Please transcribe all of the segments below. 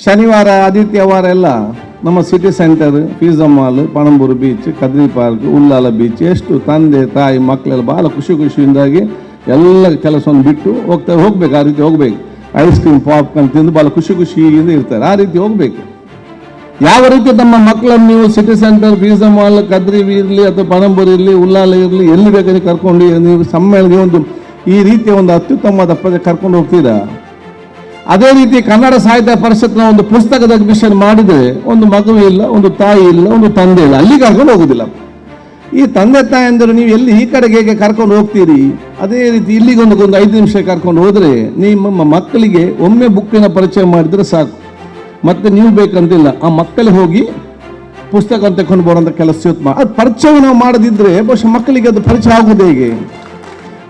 ಶನಿವಾರ ಆದಿತ್ಯವಾರ ಎಲ್ಲ ನಮ್ಮ city centre pizza mall Panambur beach Kadri park Ullal beach ಎಷ್ಟು ತಂದೆ, ತಾಯಿ ಮಕ್ಕಳೆಲ್ಲ ಭಾಳ ಖುಷಿ ಖುಷಿಯಿಂದಾಗಿ ಎಲ್ಲ ಕೆಲಸವನ್ನು ಬಿಟ್ಟು ಹೋಗ್ತಾ, ಹೋಗ್ಬೇಕು, ಆ ರೀತಿ ಹೋಗ್ಬೇಕು. ಐಸ್ ಕ್ರೀಮ್ ಪಾಪ್ಕಾರ್ನ್ ತಿಂದು ಭಾಳ ಖುಷಿ ಖುಷಿಯಿಂದ ಇರ್ತಾರೆ, ಆ ರೀತಿ ಹೋಗ್ಬೇಕು. ಯಾವ ರೀತಿ ನಮ್ಮ ಮಕ್ಕಳನ್ನು ನೀವು city centre pizza mall Kadri ಇರಲಿ ಅಥವಾ ಪಣಂಬೂರು ಇರಲಿ ಉಲ್ಲಾಲ ಇರಲಿ, ಎಲ್ಲಿ ಬೇಕಾದ್ರೆ ಕರ್ಕೊಂಡು ನೀವು ಸಮ್ಮೇಳನ ಒಂದು ಈ ರೀತಿಯ ಒಂದು ಅತ್ಯುತ್ತಮವಾದ ಪದ ಕರ್ಕೊಂಡು ಹೋಗ್ತೀರಾ? ಅದೇ ರೀತಿ ಕನ್ನಡ ಸಾಹಿತ್ಯ ಪರಿಷತ್ನ ಒಂದು ಪುಸ್ತಕದ ಅಡ್ಮಿಷನ್ ಮಾಡಿದ್ರೆ ಒಂದು ಮಗು ಇಲ್ಲ, ಒಂದು ತಾಯಿ ಇಲ್ಲ, ಒಂದು ತಂದೆ ಇಲ್ಲ. ಅಲ್ಲಿಗೆ ಕರ್ಕೊಂಡು ಹೋಗುದಿಲ್ಲ. ಈ ತಂದೆ ತಾಯಿ ತಾಯಂದಿರು ನೀವು ಎಲ್ಲಿ ಈ ಕಡೆಗೆ ಹೇಗೆ ಕರ್ಕೊಂಡು ಹೋಗ್ತೀರಿ? ಅದೇ ರೀತಿ ಇಲ್ಲಿಗೆ ಒಂದು ಐದು ನಿಮಿಷ ಕರ್ಕೊಂಡು ಹೋದರೆ ನಿಮ್ಮ ಮಕ್ಕಳಿಗೆ ಒಮ್ಮೆ ಬುಕ್ಕಿನ ಪರಿಚಯ ಮಾಡಿದ್ರೆ ಸಾಕು. ಮತ್ತೆ ನೀವು ಬೇಕಂತಿಲ್ಲ. ಆ ಮಕ್ಕಳಿಗೆ ಹೋಗಿ ಪುಸ್ತಕ ತಕೊಂಡು ಬರೋಂಥ ಕೆಲಸ ಅದು ಪರಿಚಯ ನಾವು ಮಾಡದಿದ್ರೆ ಬಹುಶಃ ಮಕ್ಕಳಿಗೆ ಅದು ಪರಿಚಯ ಆಗುವುದು ಹೇಗೆ?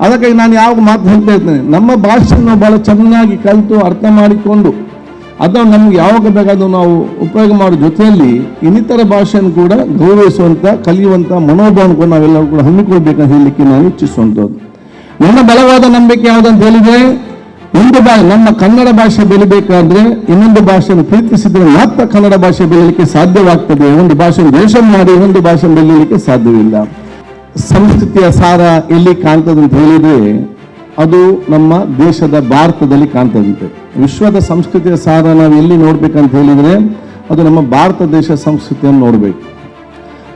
ಅದಕ್ಕಾಗಿ ನಾನು ಯಾವಾಗ ಮಾತು ಹೇಳ್ತಾ ಇದ್ದೇನೆ ನಮ್ಮ ಭಾಷೆಯನ್ನು ಬಹಳ ಚೆನ್ನಾಗಿ ಕಲಿತು ಅರ್ಥ ಮಾಡಿಕೊಂಡು ಅದನ್ನು ನಮ್ಗೆ ಯಾವಾಗ ಬೇಕಾದರೂ ನಾವು ಉಪಯೋಗ ಮಾಡೋ ಜೊತೆಯಲ್ಲಿ ಇನ್ನಿತರ ಭಾಷೆಯನ್ನು ಕೂಡ ಗೌರವಿಸುವಂಥ, ಕಲಿಯುವಂಥ ಮನೋಭಾವನ ಕೂಡ ನಾವೆಲ್ಲರೂ ಕೂಡ ಹಮ್ಮಿಕೊಳ್ಬೇಕಂತ ಹೇಳಲಿಕ್ಕೆ ನಾನು ಇಚ್ಛಿಸುವಂಥದ್ದು. ನನ್ನ ಬಲವಾದ ನಂಬಿಕೆ ಯಾವುದಂತ ಹೇಳಿದರೆ, ಒಂದು ಬಾ, ನಮ್ಮ ಕನ್ನಡ ಭಾಷೆ ಬೆಳಿಬೇಕಾದ್ರೆ ಇನ್ನೊಂದು ಭಾಷೆಯನ್ನು ಪ್ರೀತಿಸಿದ್ರೆ ಮಾತ್ರ ಕನ್ನಡ ಭಾಷೆ ಬೆಳಲಿಕ್ಕೆ ಸಾಧ್ಯವಾಗ್ತದೆ. ಒಂದು ಭಾಷೆಯನ್ನು ದ್ವೇಷ ಮಾಡಿ ಇನ್ನೊಂದು ಭಾಷೆ ಬೆಳಲಿಕ್ಕೆ ಸಾಧ್ಯವಿಲ್ಲ. ಸಂಸ್ಕೃತಿಯ ಸಾರ ಎಲ್ಲಿ ಕಾಣ್ತದೆ ಅಂತ ಹೇಳಿದರೆ ಅದು ನಮ್ಮ ದೇಶದ ಭಾರತದಲ್ಲಿ ಕಾಣ್ತದಂತೆ. ವಿಶ್ವದ ಸಂಸ್ಕೃತಿಯ ಸಾರ ನಾವು ಎಲ್ಲಿ ನೋಡ್ಬೇಕಂತ ಹೇಳಿದ್ರೆ ಅದು ನಮ್ಮ ಭಾರತ ದೇಶ ಸಂಸ್ಕೃತಿಯನ್ನು ನೋಡಬೇಕು.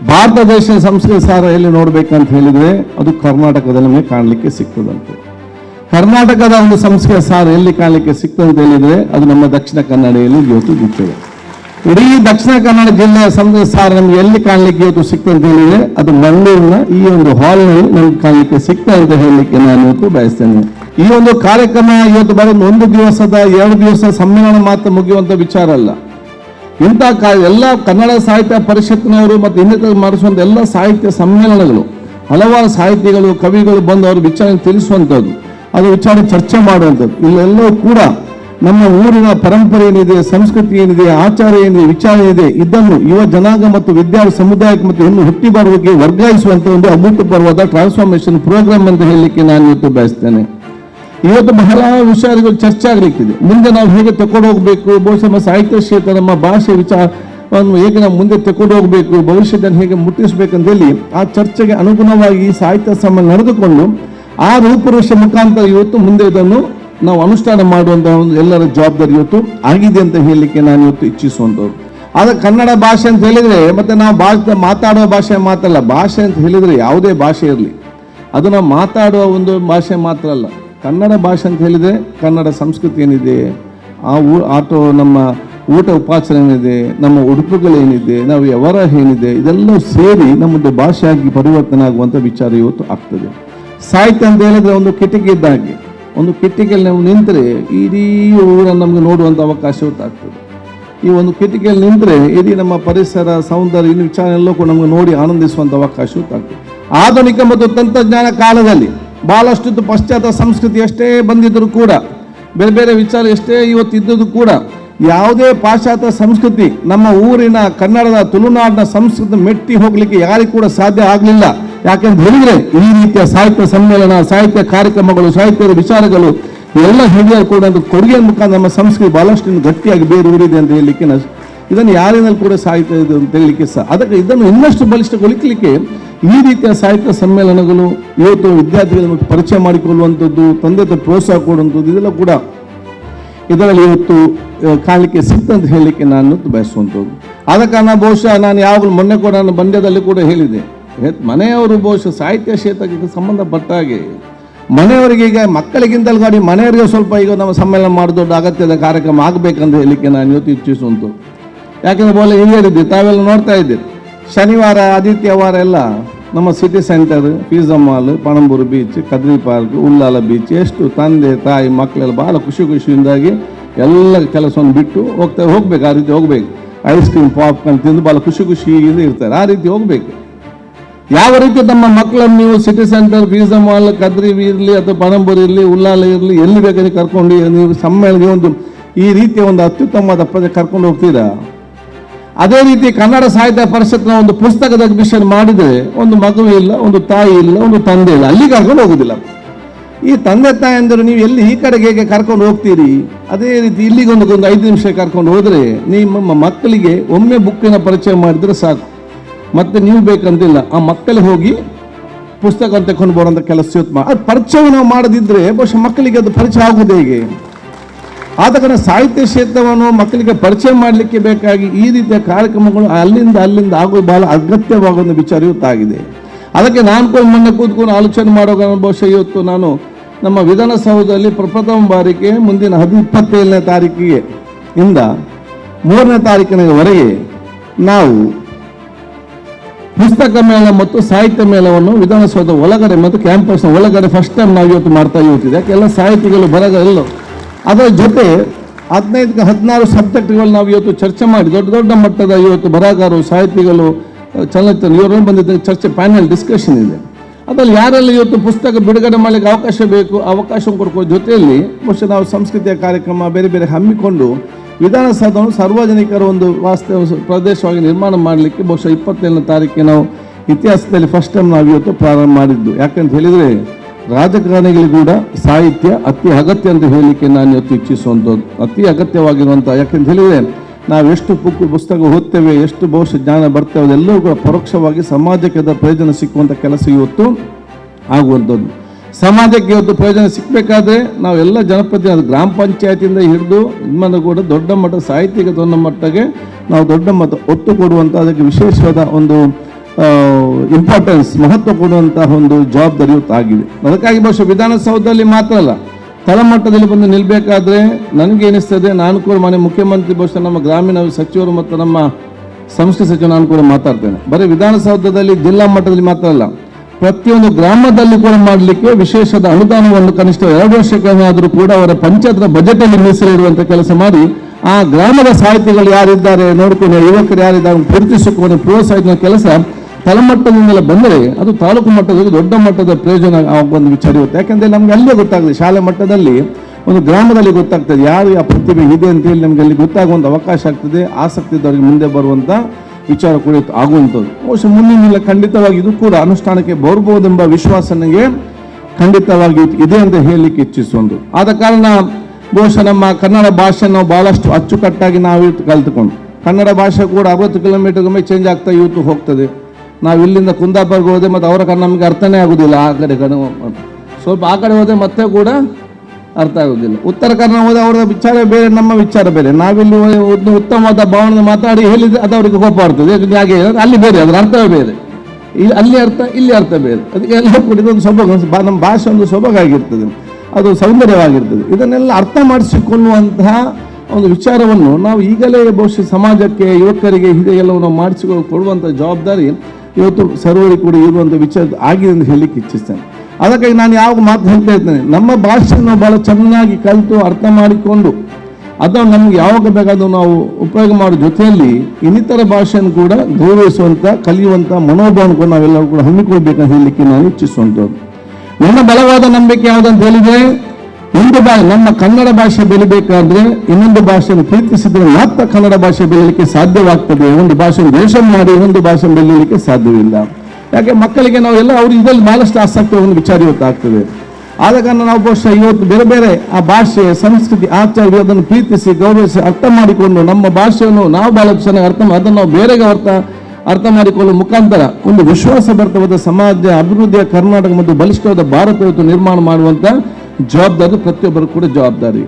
ಭಾರತ ದೇಶ ಸಂಸ್ಕೃತಿ ಸಾರ ಎಲ್ಲಿ ನೋಡ್ಬೇಕಂತ ಹೇಳಿದ್ರೆ ಅದು ಕರ್ನಾಟಕದಲ್ಲಿ ನಮಗೆ ಕಾಣಲಿಕ್ಕೆ ಸಿಗ್ತದಂತೆ ಕರ್ನಾಟಕದ ಒಂದು ಸಂಸ್ಕೃತಿಯ ಸಾರ ಎಲ್ಲಿ ಕಾಣಲಿಕ್ಕೆ ಸಿಗ್ತದೆ ಅಂತ ಹೇಳಿದ್ರೆ ಅದು ನಮ್ಮ ದಕ್ಷಿಣ ಕನ್ನಡಿಯಲ್ಲಿ ಇವತ್ತು ಬಿಟ್ಟಿದೆ ಇಡೀ ದಕ್ಷಿಣ ಕನ್ನಡ ಜಿಲ್ಲೆಯ ಸಮುದ್ರ ಸಾರ್ ನಮ್ಗೆ ಎಲ್ಲಿ ಕಾಣಲಿಕ್ಕೆ ಇವತ್ತು ಸಿಕ್ತು ಅಂತ ಹೇಳಿದ್ರೆ ಅದು ಮಂಗಳೂರಿನ ಈ ಒಂದು ಹಾಲ್ನಲ್ಲಿ ನಮ್ಗೆ ಕಾಣಲಿಕ್ಕೆ ಸಿಕ್ತ ಅಂತ ಹೇಳಲಿಕ್ಕೆ ನಾನು ಇವತ್ತು ಬಯಸ್ತೇನೆ. ಈ ಒಂದು ಕಾರ್ಯಕ್ರಮ ಇವತ್ತು ಬರೋ ಒಂದು ದಿವಸದ, ಎರಡು ದಿವಸ ಸಮ್ಮೇಳನ ಮಾತ್ರ ಮುಗಿಯುವಂತ ವಿಚಾರ ಅಲ್ಲ. ಇಂಥ ಕಾ, ಎಲ್ಲ ಕನ್ನಡ ಸಾಹಿತ್ಯ ಪರಿಷತ್ನವರು ಮತ್ತು ಇನ್ನಿತರ ಮಾಡಿಸುವಂಥ ಎಲ್ಲ ಸಾಹಿತ್ಯ ಸಮ್ಮೇಳನಗಳು, ಹಲವಾರು ಸಾಹಿತಿಗಳು, ಕವಿಗಳು ಬಂದು ಅವರು ವಿಚಾರ ತಿಳಿಸುವಂಥದ್ದು ಅದು ವಿಚಾರ ಚರ್ಚೆ ಮಾಡುವಂಥದ್ದು ಇಲ್ಲೆಲ್ಲವೂ ಕೂಡ ನಮ್ಮ ಊರಿನ ಪರಂಪರೆ ಏನಿದೆ, ಸಂಸ್ಕೃತಿ ಏನಿದೆ, ಆಚಾರ ಏನಿದೆ, ವಿಚಾರ ಏನಿದೆ, ಇದನ್ನು ಯುವ ಜನಾಂಗ ಮತ್ತು ವಿದ್ಯಾರ್ಥಿ ಸಮುದಾಯಕ್ಕೆ ಮತ್ತು ಇನ್ನು ಹುಟ್ಟಿ ಬರುವಿಕೆ ವರ್ಗಾಯಿಸುವಂತ ಒಂದು ಅಭೂತಪೂರ್ವದ ಟ್ರಾನ್ಸ್ಫಾರ್ಮೇಶನ್ ಪ್ರೋಗ್ರಾಮ್ ಅಂತ ಹೇಳಲಿಕ್ಕೆ ನಾನು ಇವತ್ತು ಬಯಸ್ತೇನೆ. ಇವತ್ತು ಬಹಳ ವಿಷಯಗಳು ಚರ್ಚೆ ಆಗಲಿಕ್ಕಿದೆ. ಮುಂದೆ ನಾವು ಹೇಗೆ ತಕೊಂಡು ಹೋಗಬೇಕು, ಬಹುಶಃ ನಮ್ಮ ಸಾಹಿತ್ಯ ಕ್ಷೇತ್ರ, ನಮ್ಮ ಭಾಷೆ ವಿಚಾರವನ್ನು ಹೇಗೆ ನಾವು ಮುಂದೆ ತಕೊಂಡು ಹೋಗಬೇಕು, ಭವಿಷ್ಯದಲ್ಲಿ ಹೇಗೆ ಮುಟ್ಟಿಸಬೇಕಂತ ಹೇಳಿ ಆ ಚರ್ಚೆಗೆ ಅನುಗುಣವಾಗಿ ಸಾಹಿತ್ಯ ಸಮ್ಮೇಳನ ನಡೆದುಕೊಂಡು ಆ ರೂಪುರೇಷೆ ಮುಖಾಂತರ ಇವತ್ತು ಮುಂದೆ ಇದನ್ನು ನಾವು ಅನುಷ್ಠಾನ ಮಾಡುವಂತಹ ಒಂದು ಎಲ್ಲರ ಜವಾಬ್ದಾರಿ ಇವತ್ತು ಆಗಿದೆ ಅಂತ ಹೇಳಲಿಕ್ಕೆ ನಾನು ಇವತ್ತು ಇಚ್ಛಿಸುವಂಥದ್ದು ಆದ್ರೆ ಕನ್ನಡ ಭಾಷೆ ಅಂತ ಹೇಳಿದ್ರೆ, ಮತ್ತೆ ನಾವು ಭಾಷೆ, ಮಾತಾಡುವ ಭಾಷೆ ಮಾತಲ್ಲ ಭಾಷೆ ಅಂತ ಹೇಳಿದ್ರೆ ಯಾವುದೇ ಭಾಷೆ ಇರಲಿ. ಅದು ನಾವು ಮಾತಾಡುವ ಒಂದು ಭಾಷೆ ಮಾತ್ರ ಅಲ್ಲ. ಕನ್ನಡ ಭಾಷೆ ಅಂತ ಹೇಳಿದರೆ ಕನ್ನಡ ಸಂಸ್ಕೃತಿ ಏನಿದೆ, ಆ ಊ ಆಟೋ ನಮ್ಮ ಊಟ ಉಪಾಚಾರ ಏನಿದೆ, ನಮ್ಮ ಉಡುಪುಗಳೇನಿದೆ ನಾವು ವ್ಯವಹಾರ ಏನಿದೆ, ಇದೆಲ್ಲವೂ ಸೇರಿ ನಮ್ಮದು ಭಾಷೆಯಾಗಿ ಪರಿವರ್ತನೆ ಆಗುವಂಥ ವಿಚಾರ ಇವತ್ತು ಆಗ್ತದೆ. ಸಾಹಿತ್ಯ ಅಂತ ಹೇಳಿದ್ರೆ ಒಂದು ಕಿಟಕಿ ಇದ್ದ ಹಾಗೆ. ಒಂದು ಕಿಟಕಿಯಲ್ಲಿ ನಾವು ನಿಂತರೆ ಇಡೀ ಊರನ್ನು ನಮಗೆ ನೋಡುವಂಥ ಅವಕಾಶ ಉಂಟಾಗ್ತದೆ. ಈ ಒಂದು ಕಿಟಕಿಯಲ್ಲಿ ನಿಂತರೆ ಇಡೀ ನಮ್ಮ ಪರಿಸರ, ಸೌಂದರ್ಯ ಇನ್ನು ವಿಚಾರ ಎಲ್ಲ ಕೂಡ ನಮಗೆ ನೋಡಿ ಆನಂದಿಸುವಂಥ ಅವಕಾಶ ಉಂಟಾಗ್ತದೆ. ಆಧುನಿಕ ಮತ್ತು ತಂತ್ರಜ್ಞಾನ ಕಾಲದಲ್ಲಿ ಭಾಳಷ್ಟು ಪಾಶ್ಚಾತ್ಯ ಸಂಸ್ಕೃತಿ ಎಷ್ಟೇ ಬಂದಿದ್ದರೂ ಕೂಡ, ಬೇರೆ ಬೇರೆ ವಿಚಾರ ಎಷ್ಟೇ ಇವತ್ತು ಇದ್ದದ್ದು ಕೂಡ, ಯಾವುದೇ ಪಾಶ್ಚಾತ್ಯ ಸಂಸ್ಕೃತಿ ನಮ್ಮ ಊರಿನ ಕನ್ನಡದ ತುಳುನಾಡಿನ ಸಂಸ್ಕೃತಿ ಮೆಟ್ಟಿ ಹೋಗಲಿಕ್ಕೆ ಯಾರಿಗೂ ಕೂಡ ಸಾಧ್ಯ ಆಗಲಿಲ್ಲ. ಯಾಕೆಂತ ಹೇಳಿದ್ರೆ ಈ ರೀತಿಯ ಸಾಹಿತ್ಯ ಸಮ್ಮೇಳನ, ಸಾಹಿತ್ಯ ಕಾರ್ಯಕ್ರಮಗಳು, ಸಾಹಿತ್ಯದ ವಿಚಾರಗಳು ಎಲ್ಲ ಹಿರಿಯರು ಕೂಡ ಕೊಡುಗೆ ಮುಖಾಂತರ ನಮ್ಮ ಸಂಸ್ಕೃತಿ ಬಹಳಷ್ಟು ಗಟ್ಟಿಯಾಗಿ ಬೇರೆ ಊರಿದೆ ಅಂತ ಹೇಳಲಿಕ್ಕೆ ನಾನು ಇದನ್ನು ಯಾರಿನಲ್ಲಿ ಕೂಡ ಸಾಹಿತ್ಯ ಇದು ಅಂತ ಹೇಳಲಿಕ್ಕೆ ಸಹ ಅದಕ್ಕೆ ಇದನ್ನು ಇನ್ನಷ್ಟು ಬಲಿಷ್ಠಗೊಳಿಸಲಿಕ್ಕೆ ಈ ರೀತಿಯ ಸಾಹಿತ್ಯ ಸಮ್ಮೇಳನಗಳು ಇವತ್ತು ವಿದ್ಯಾರ್ಥಿಗಳನ್ನು ಪರಿಚಯ ಮಾಡಿಕೊಳ್ಳುವಂಥದ್ದು, ತಂದೆ ಪ್ರೋತ್ಸಾಹ ಕೊಡುವಂಥದ್ದು, ಇದೆಲ್ಲ ಕೂಡ ಇದರಲ್ಲಿ ಇವತ್ತು ಕಾಣಲಿಕ್ಕೆ ಸಿಕ್ತಂತ ಹೇಳಲಿಕ್ಕೆ ನಾನು ಬಯಸುವಂಥದ್ದು. ಆದ ಕಾರಣ ಬಹುಶಃ ನಾನು ಯಾವಾಗಲೂ ಮೊನ್ನೆ ಕೂಡ ನಾನು ಮಂಡ್ಯದಲ್ಲಿ ಕೂಡ ಹೇಳಿದೆ ಮನೆಯವರು ಬಹುಶಃ ಸಾಹಿತ್ಯ ಕ್ಷೇತ್ರಕ್ಕೆ ಸಂಬಂಧಪಟ್ಟ ಹಾಗೆ. ಮನೆಯವರಿಗೆ ಈಗ ಮಕ್ಕಳಿಗಿಂತಲೂ ಗಾಡಿ, ಮನೆಯವರಿಗೆ ಸ್ವಲ್ಪ ಈಗ ನಮ್ಮ ಸಮ್ಮೇಳನ ಮಾಡೋ ದೊಡ್ಡ ಅಗತ್ಯದ ಕಾರ್ಯಕ್ರಮ ಆಗಬೇಕಂತ ಹೇಳಲಿಕ್ಕೆ ನಾನು ಇವತ್ತು ಇಚ್ಛಿಸುವಂತು ಯಾಕೆಂದ್ರೆ ಬೋಲೆ ಹಿಂಗೇರಿದ್ದೆ ತಾವೆಲ್ಲ ನೋಡ್ತಾ ಇದ್ದೀರಿ. ಶನಿವಾರ ಆದಿತ್ಯವಾರ ಎಲ್ಲ ನಮ್ಮ city centre pizza mall Panambur beach Kadri park Ullal beach ಎಷ್ಟು ತಂದೆ, ತಾಯಿ, ಮಕ್ಕಳೆಲ್ಲ ಭಾಳ ಖುಷಿ ಖುಷಿಯಿಂದಾಗಿ ಎಲ್ಲ ಕೆಲಸವನ್ನು ಬಿಟ್ಟು ಹೋಗ್ತಾ, ಹೋಗ್ಬೇಕು, ಆ ರೀತಿ ಹೋಗ್ಬೇಕು. ಐಸ್ ಕ್ರೀಮ್ ಪಾಪ್ಕಾರ್ನ್ ತಿಂದು ಭಾಳ ಖುಷಿ ಖುಷಿಯಿಂದ ಇರ್ತಾರೆ, ಆ ರೀತಿ ಹೋಗ್ಬೇಕು. ಯಾವ ರೀತಿ ನಮ್ಮ ಮಕ್ಕಳನ್ನು ನೀವು city centre pizza mall Kadri ಇರಲಿ ಅಥವಾ ಪಣಂಬೂರು ಇರಲಿ, ಉಲ್ಲಾಲ ಇರಲಿ, ಎಲ್ಲಿ ಬೇಕಾದ್ರೆ ಕರ್ಕೊಂಡು ನೀವು ಸಮ್ಮೇಳನ ಒಂದು ಈ ರೀತಿಯ ಒಂದು ಅತ್ಯುತ್ತಮವಾದ ಪ್ರಜೆ ಕರ್ಕೊಂಡು ಹೋಗ್ತೀರಾ? ಅದೇ ರೀತಿ ಕನ್ನಡ ಸಾಹಿತ್ಯ ಪರಿಷತ್ನ ಒಂದು ಪುಸ್ತಕದ ಅಡ್ಮಿಷನ್ ಮಾಡಿದ್ರೆ ಒಂದು ಮಗು ಇಲ್ಲ, ಒಂದು ತಾಯಿ ಇಲ್ಲ, ಒಂದು ತಂದೆ ಇಲ್ಲ, ಅಲ್ಲಿ ಕರ್ಕೊಂಡು ಹೋಗುದಿಲ್ಲ. ಈ ತಂದೆ ತಾಯಂದಿರು ನೀವು ಎಲ್ಲಿ ಈ ಕಡೆಗೆ ಹೇಗೆ ಕರ್ಕೊಂಡು ಹೋಗ್ತೀರಿ? ಅದೇ ರೀತಿ ಇಲ್ಲಿಗೊಂದು ಒಂದು ಐದು ನಿಮಿಷ ಕರ್ಕೊಂಡು ಹೋದರೆ ನಿಮ್ಮ ಮಕ್ಕಳಿಗೆ ಒಮ್ಮೆ ಬುಕ್ಕಿನ ಪರಿಚಯ ಮಾಡಿದ್ರೆ ಸಾಕು. ಮತ್ತೆ ನೀವು ಬೇಕಂತಿಲ್ಲ. ಆ ಮಕ್ಕಳಿಗೆ ಹೋಗಿ ಪುಸ್ತಕ ತಕೊಂಡು ಬರುವಂಥ ಕೆಲಸ ಇವತ್ತು ಅದು ಪರಿಚಯ ನಾವು ಮಾಡದಿದ್ರೆ ಬಹುಶಃ ಮಕ್ಕಳಿಗೆ ಅದು ಪರಿಚಯ ಆಗುವುದು ಹೇಗೆ? ಆದ ಕಾರಣ ಸಾಹಿತ್ಯ ಕ್ಷೇತ್ರವನ್ನು ಮಕ್ಕಳಿಗೆ ಪರಿಚಯ ಮಾಡಲಿಕ್ಕೆ ಬೇಕಾಗಿ ಈ ರೀತಿಯ ಕಾರ್ಯಕ್ರಮಗಳು ಅಲ್ಲಿಂದ ಅಲ್ಲಿಂದ ಆಗೋದು ಬಹಳ ಅಗತ್ಯವಾಗೋದು ಒಂದು ವಿಚಾರ ಇವತ್ತಾಗಿದೆ. ಅದಕ್ಕೆ ನಾನು ಕೂಡ ಮೊನ್ನೆ ಕೂತ್ಕೊಂಡು ಆಲೋಚನೆ ಮಾಡುವಾಗ ಬಹುಶಃ ಇವತ್ತು ನಾನು ನಮ್ಮ ವಿಧಾನಸೌಧದಲ್ಲಿ ಪ್ರಪ್ರಥಮ ಬಾರಿಗೆ ಮುಂದಿನ ಹದಿ ಇಪ್ಪತ್ತೇಳನೇ ತಾರೀಕಿಗೆ ಇಂದ ಮೂರನೇ ತಾರೀಕಿನವರೆಗೆ ನಾವು ಪುಸ್ತಕ ಮೇಳ ಮತ್ತು ಸಾಹಿತ್ಯ ಮೇಳವನ್ನು ವಿಧಾನಸೌಧ ಒಳಗಡೆ ಮತ್ತು ಕ್ಯಾಂಪಸ್ನ ಒಳಗಡೆ ಫಸ್ಟ್ ಟೈಮ್ ನಾವು ಇವತ್ತು ಮಾಡ್ತಾ ಇವತ್ತಿದೆ ಯಾಕೆಲ್ಲ ಸಾಹಿತಿಗಳು ಬರಗ ಎಲ್ಲ ಅದರ ಜೊತೆ ಹದಿನೈದು ಹದಿನಾರು ಸಬ್ಜೆಕ್ಟ್ಗಳು ನಾವು ಇವತ್ತು ಚರ್ಚೆ ಮಾಡಿ, ದೊಡ್ಡ ದೊಡ್ಡ ಮಟ್ಟದ ಇವತ್ತು ಬರಹಗಾರರು, ಸಾಹಿತಿಗಳು ಚಲನಚಿತ್ರ ಇವರನ್ನು ಬಂದಿದ್ದ ಚರ್ಚೆ ಪ್ಯಾನೆಲ್ ಡಿಸ್ಕಷನ್ ಇದೆ. ಅದರಲ್ಲಿ ಯಾರೆಲ್ಲ ಇವತ್ತು ಪುಸ್ತಕ ಬಿಡುಗಡೆ ಮಾಡಲಿಕ್ಕೆ ಅವಕಾಶ ಬೇಕು, ಅವಕಾಶ ಕೊಡ್ಕೋ ಜೊತೆಯಲ್ಲಿ ಬಹುಶಃ ನಾವು ಸಂಸ್ಕೃತಿಯ ಕಾರ್ಯಕ್ರಮ ಬೇರೆ ಬೇರೆ ಹಮ್ಮಿಕೊಂಡು ವಿಧಾನಸೌಧವನ್ನು ಸಾರ್ವಜನಿಕರ ಒಂದು ವಾಸ್ತವ ಪ್ರದೇಶವಾಗಿ ನಿರ್ಮಾಣ ಮಾಡಲಿಕ್ಕೆ ಬಹುಶಃ ಇಪ್ಪತ್ತೇಳನೇ ತಾರೀಕಿಗೆ ನಾವು ಇತಿಹಾಸದಲ್ಲಿ ಫಸ್ಟ್ ಟೈಮ್ ನಾವು ಇವತ್ತು ಪ್ರಾರಂಭ ಮಾಡಿದ್ದು. ಯಾಕಂತ ಹೇಳಿದರೆ ರಾಜಕಾರಣಿಗಳಿಗೆ ಕೂಡ ಸಾಹಿತ್ಯ ಅತಿ ಅಗತ್ಯ ಅಂತ ಹೇಳಲಿಕ್ಕೆ ನಾನು ಇವತ್ತು ಇಚ್ಛಿಸುವಂಥದ್ದು. ಅತಿ ಅಗತ್ಯವಾಗಿರುವಂಥ, ಯಾಕೆಂತ ಹೇಳಿದರೆ ನಾವು ಎಷ್ಟು ಪುಸ್ತಕ ಓದ್ತೇವೆ, ಎಷ್ಟು ಬಹುಶಃ ಜ್ಞಾನ ಬರ್ತೇವೆ ಅದೆಲ್ಲವೂ ಕೂಡ ಪರೋಕ್ಷವಾಗಿ ಸಮಾಜಕ್ಕೆ ಪ್ರಯೋಜನ ಸಿಕ್ಕುವಂಥ ಕೆಲಸ ಇವತ್ತು ಆಗುವಂಥದ್ದು. ಸಮಾಜಕ್ಕೆ ಇವತ್ತು ಪ್ರಯೋಜನ ಸಿಕ್ಕಬೇಕಾದ್ರೆ ನಾವೆಲ್ಲ ಜನಪ್ರತಿನಿಧಿ ಅದು ಗ್ರಾಮ ಪಂಚಾಯತಿಯಿಂದ ಹಿಡಿದು ನಿಮ್ಮನ್ನು ಕೂಡ ದೊಡ್ಡ ಮಟ್ಟ ಸಾಹಿತ್ಯಿಕ ದೊಡ್ಡ ಮಟ್ಟಕ್ಕೆ ನಾವು ದೊಡ್ಡ ಮಟ್ಟ ಒತ್ತು ಕೊಡುವಂಥ ಅದಕ್ಕೆ ವಿಶೇಷವಾದ ಒಂದು ಇಂಪಾರ್ಟೆನ್ಸ್ ಮಹತ್ವ ಕೊಡುವಂತಹ ಒಂದು ಜವಾಬ್ದಾರಿ ಆಗಿದೆ. ಅದಕ್ಕಾಗಿ ಬಹುಶಃ ವಿಧಾನಸೌಧದಲ್ಲಿ ಮಾತ್ರ ಅಲ್ಲ, ತಳಮಟ್ಟದಲ್ಲಿ ಬಂದು ನಿಲ್ಲಬೇಕಾದ್ರೆ ನನಗೆ ಏನಿಸ್ತದೆ ನಾನು ಕೂಡ ಮನೆ ಮುಖ್ಯಮಂತ್ರಿ, ಬಹುಶಃ ನಮ್ಮ ಗ್ರಾಮೀಣ ಸಚಿವರು ಮತ್ತು ನಮ್ಮ ಸಂಸ್ಕೃತಿ ಸಚಿವ ನಾನು ಕೂಡ ಮಾತಾಡ್ತೇನೆ. ಬರೀ ವಿಧಾನಸೌಧದಲ್ಲಿ ಜಿಲ್ಲಾ ಮಟ್ಟದಲ್ಲಿ ಮಾತ್ರ ಅಲ್ಲ ಪ್ರತಿಯೊಂದು ಗ್ರಾಮದಲ್ಲಿ ಕೂಡ ಮಾಡಲಿಕ್ಕೆ ವಿಶೇಷದ ಅನುದಾನವನ್ನು ಕನಿಷ್ಠ ಎರಡು ವರ್ಷಕ್ಕಾದರೂ ಕೂಡ ಅವರ ಪಂಚಾಯತ್ನ ಬಜೆಟ್ ಅಲ್ಲಿ ಮೀಸಲಿಡುವಂತ ಕೆಲಸ ಮಾಡಿ ಆ ಗ್ರಾಮದ ಸಾಹಿತಿಗಳು ಯಾರಿದ್ದಾರೆ ನೋಡ್ಕೊಂಡು ಯುವಕರು ಯಾರಿದ್ದಾರೆ ಗುರುತಿಸಿಕೊಂಡು ಪ್ರೋತ್ಸಾಹಿಸುವ ಕೆಲಸ ತಳಮಟ್ಟದಿಂದಲೇ ಬಂದರೆ ಅದು ತಾಲೂಕು ಮಟ್ಟದಲ್ಲಿ ದೊಡ್ಡ ಮಟ್ಟದ ಪ್ರಯೋಜನ ಒಂದು ವಿಚಾರ ಇರುತ್ತೆ. ಯಾಕಂದ್ರೆ ನಮ್ಗೆ ಅಲ್ಲೇ ಗೊತ್ತಾಗ್ತದೆ, ಶಾಲೆ ಮಟ್ಟದಲ್ಲಿ ಒಂದು ಗ್ರಾಮದಲ್ಲಿ ಗೊತ್ತಾಗ್ತದೆ, ಯಾರು ಆ ಪ್ರತಿಭೆ ಇದೆ ಅಂತ ಹೇಳಿ ನಮ್ಗೆ ಅಲ್ಲಿ ಗೊತ್ತಾಗುವಂಥ ಅವಕಾಶ ಆಗ್ತದೆ, ಆಸಕ್ತಿ ಇದ್ದವರಿಗೆ ಮುಂದೆ ಬರುವಂತ ವಿಚಾರ ಕುರಿತು ಆಗುವಂಥದ್ದು. ಬಹುಶಃ ಮುಂದಿನ ಖಂಡಿತವಾಗಿ ಇದು ಕೂಡ ಅನುಷ್ಠಾನಕ್ಕೆ ಬರಬಹುದೆಂಬ ವಿಶ್ವಾಸ ನನಗೆ ಖಂಡಿತವಾಗಿ ಇದೆ ಅಂತ ಹೇಳಲಿಕ್ಕೆ ಇಚ್ಛಿಸುವುದು ಆದ ಕಾರಣ ಬಹುಶಃ ನಮ್ಮ ಕನ್ನಡ ಭಾಷೆ ನಾವು ಭಾಳಷ್ಟು ಅಚ್ಚುಕಟ್ಟಾಗಿ ನಾವು ಕಲಿತುಕೊಂಡು, ಕನ್ನಡ ಭಾಷೆ ಕೂಡ ಅರವತ್ತು ಕಿಲೋಮೀಟರ್ಗೊಮ್ಮೆ ಚೇಂಜ್ ಆಗ್ತಾ ಇವತ್ತು ಹೋಗ್ತದೆ. ನಾವು ಇಲ್ಲಿಂದ ಕುಂದಾಪುರಕ್ಕೆ ಹೋದೆ ಮತ್ತು ಅವರ ನಮಗೆ ಅರ್ಥನೇ ಆಗೋದಿಲ್ಲ. ಆ ಕಡೆ ಕಡೆ ಸ್ವಲ್ಪ ಆ ಕಡೆ ಹೋದೆ ಮತ್ತೆ ಕೂಡ ಅರ್ಥ ಆಗೋದಿಲ್ಲ. ಉತ್ತರ ಕನ್ನಡ ಹೋದ ಅವರ ವಿಚಾರ ಬೇರೆ, ನಮ್ಮ ವಿಚಾರ ಬೇರೆ. ನಾವಿಲ್ಲಿ ಒಂದು ಉತ್ತಮವಾದ ಭಾವನೆ ಮಾತಾಡಿ ಹೇಳಿದ್ರೆ ಅದು ಅವರಿಗೆ ಕೋಪ ಬರ್ತದೆ ಹಾಗೆ ಅಲ್ಲಿ ಬೇರೆ, ಅದರ ಅರ್ಥವೇ ಬೇರೆ. ಇಲ್ಲಿ, ಅಲ್ಲಿ ಅರ್ಥ, ಇಲ್ಲಿ ಅರ್ಥ ಬೇರೆ. ಅದಕ್ಕೆ ಎಲ್ಲ ಕೂಡ ಇದೊಂದು ಸೊಬಗ ನಮ್ಮ ಭಾಷೆ ಒಂದು ಸೊಬಗಾಗಿರ್ತದೆ ಅದು ಸೌಂದರ್ಯವಾಗಿರ್ತದೆ. ಇದನ್ನೆಲ್ಲ ಅರ್ಥ ಮಾಡಿಸಿಕೊಳ್ಳುವಂತಹ ಒಂದು ವಿಚಾರವನ್ನು ನಾವು ಈಗಲೇ ಬಹುಶಃ ಸಮಾಜಕ್ಕೆ, ಯುವಕರಿಗೆ ಹಿರಿಯ ಎಲ್ಲವನ್ನು ಮಾಡಿಸಿ ಕೊಡುವಂಥ ಜವಾಬ್ದಾರಿ ಇವತ್ತು ಸರ್ವರಿಗೆ ಕೂಡ ಇರುವಂಥ ವಿಚಾರ ಆಗಿದೆ ಎಂದು ಹೇಳಲಿಕ್ಕೆ ಇಚ್ಛಿಸ್ತೇನೆ. ಅದಕ್ಕಾಗಿ ನಾನು ಯಾವ ಮಾತು ಹೇಳ್ತಾ ಇರ್ತೇನೆ ನಮ್ಮ ಭಾಷೆಯನ್ನು ಬಹಳ ಚೆನ್ನಾಗಿ ಕಲಿತು ಅರ್ಥ ಮಾಡಿಕೊಂಡು ಅಥವಾ ನಮ್ಗೆ ಯಾವಾಗ ಬೇಕಾದರೂ ನಾವು ಉಪಯೋಗ ಮಾಡೋ ಜೊತೆಯಲ್ಲಿ ಇನ್ನಿತರ ಭಾಷೆಯನ್ನು ಕೂಡ ಗೌರವಿಸುವಂಥ ಕಲಿಯುವಂತ ಮನೋಭಾವನ ಕೂಡ ನಾವೆಲ್ಲರೂ ಕೂಡ ಹಮ್ಮಿಕೊಳ್ಬೇಕಂತ ಹೇಳಲಿಕ್ಕೆ ನಾನು ಇಚ್ಛಿಸುವಂಥದ್ದು. ನನ್ನ ಬಲವಾದ ನಂಬಿಕೆ ಯಾವುದಂತ ಹೇಳಿದ್ರೆ, ಒಂದು ಬಾ, ನಮ್ಮ ಕನ್ನಡ ಭಾಷೆ ಬೆಳಿಬೇಕಾದ್ರೆ ಇನ್ನೊಂದು ಭಾಷೆಯನ್ನು ಪ್ರೀತಿಸಿದ್ರೆ ಮಾತ್ರ ಕನ್ನಡ ಭಾಷೆ ಬೆಳೀಲಿಕ್ಕೆ ಸಾಧ್ಯವಾಗ್ತದೆ. ಒಂದು ಭಾಷೆಯನ್ನು ದ್ವೇಷ ಮಾಡಿ ಇನ್ನೊಂದು ಭಾಷೆ ಬೆಳಲಿಕ್ಕೆ ಸಾಧ್ಯವಿಲ್ಲ. ಯಾಕೆ ಮಕ್ಕಳಿಗೆ ನಾವು ಎಲ್ಲ ಅವ್ರು ಇದರಲ್ಲಿ ಭಾಳಷ್ಟು ಆಸಕ್ತಿ ಒಂದು ವಿಚಾರ ಇವತ್ತು ಆಗ್ತದೆ ಆದ ಕಾರಣ ನಾವು ಬಹುಶಃ ಇವತ್ತು ಬೇರೆ ಬೇರೆ ಆ ಭಾಷೆ, ಸಂಸ್ಕೃತಿ, ಆಚಾರ ಅದನ್ನು ಪ್ರೀತಿಸಿ, ಗೌರವಿಸಿ ಅರ್ಥ ಮಾಡಿಕೊಂಡು ನಮ್ಮ ಭಾಷೆಯನ್ನು ನಾವು ಭಾಳ ಚೆನ್ನಾಗಿ ಅರ್ಥ ಮಾಡಿ ಅದನ್ನು ನಾವು ಬೇರೆಗೆ ಅರ್ಥ ಅರ್ಥ ಮಾಡಿಕೊಳ್ಳುವ ಮುಖಾಂತರ ಒಂದು ವಿಶ್ವಾಸ ಬರ್ತವಾದ ಸಮಾಜ, ಅಭಿವೃದ್ಧಿಯ ಕರ್ನಾಟಕ ಮತ್ತು ಬಲಿಷ್ಠವಾದ ಭಾರತ ನಿರ್ಮಾಣ ಮಾಡುವಂತ ಜವಾಬ್ದಾರಿ ಪ್ರತಿಯೊಬ್ಬರು ಕೂಡ ಜವಾಬ್ದಾರಿ.